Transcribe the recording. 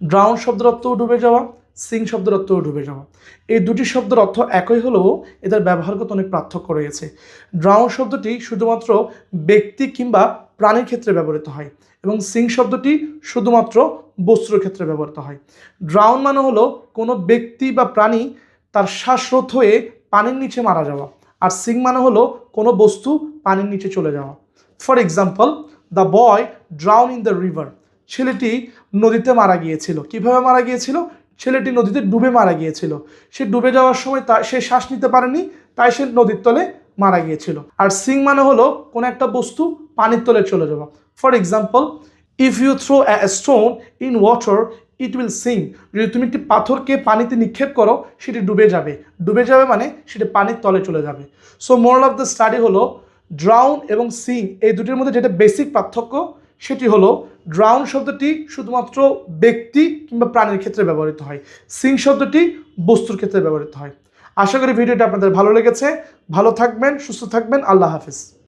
Drown শব্দের অর্থও ডুবে যাওয়া, সিং শব্দের অর্থও ডুবে যাওয়া। এই দুটি শব্দের অর্থ একই হলেও এদের ব্যবহারগত অনেক পার্থক্য রয়েছে। ড্রাউন শব্দটি শুধুমাত্র ব্যক্তি কিংবা প্রাণীর ক্ষেত্রে ব্যবহৃত হয় এবং সিং শব্দটি শুধুমাত্র বস্তুর ক্ষেত্রে ব্যবহৃত হয়। ড্রাউন মানে হলো কোনো ব্যক্তি বা প্রাণী তার শ্বাসরোধ হয়ে পানির নিচে মারা যাওয়া আর সিং মানে হলো কোনো বস্তু পানির নিচে চলে যাওয়া। For example, the boy drown in the river. ছেলেটি নদীতে মারা গিয়েছিল। কীভাবে মারা গিয়েছিল? ছেলেটি নদীতে ডুবে মারা গিয়েছিল। সে ডুবে যাওয়ার সময় তা সে শ্বাস নিতে পারেনি, তাই সে নদীর তলে মারা গিয়েছিল। আর সিং মানে হলো কোনো একটা বস্তু পানির তলে চলে যাওয়া। For example if you throw a stone in water it will sink যদি তুমি একটি পাথরকে পানিতে নিক্ষেপ করো, সেটি ডুবে যাবে। ডুবে যাবে মানে সেটি পানির তলে চলে যাবে। So moral of the study হলো ড্রাউন এবং সিং এই দুটির মধ্যে যেটা বেসিক পার্থক্য সেটি হলো ড্রাউন শব্দটি শুধুমাত্র ব্যক্তি কিংবা প্রাণীর ক্ষেত্রে ব্যবহৃত হয়। সিং শব্দটি বস্তুর ক্ষেত্রে ব্যবহৃত হয়। আশা করি ভিডিওটি আপনাদের ভালো লেগেছে। ভালো থাকবেন, সুস্থ থাকবেন। আল্লাহ হাফিজ।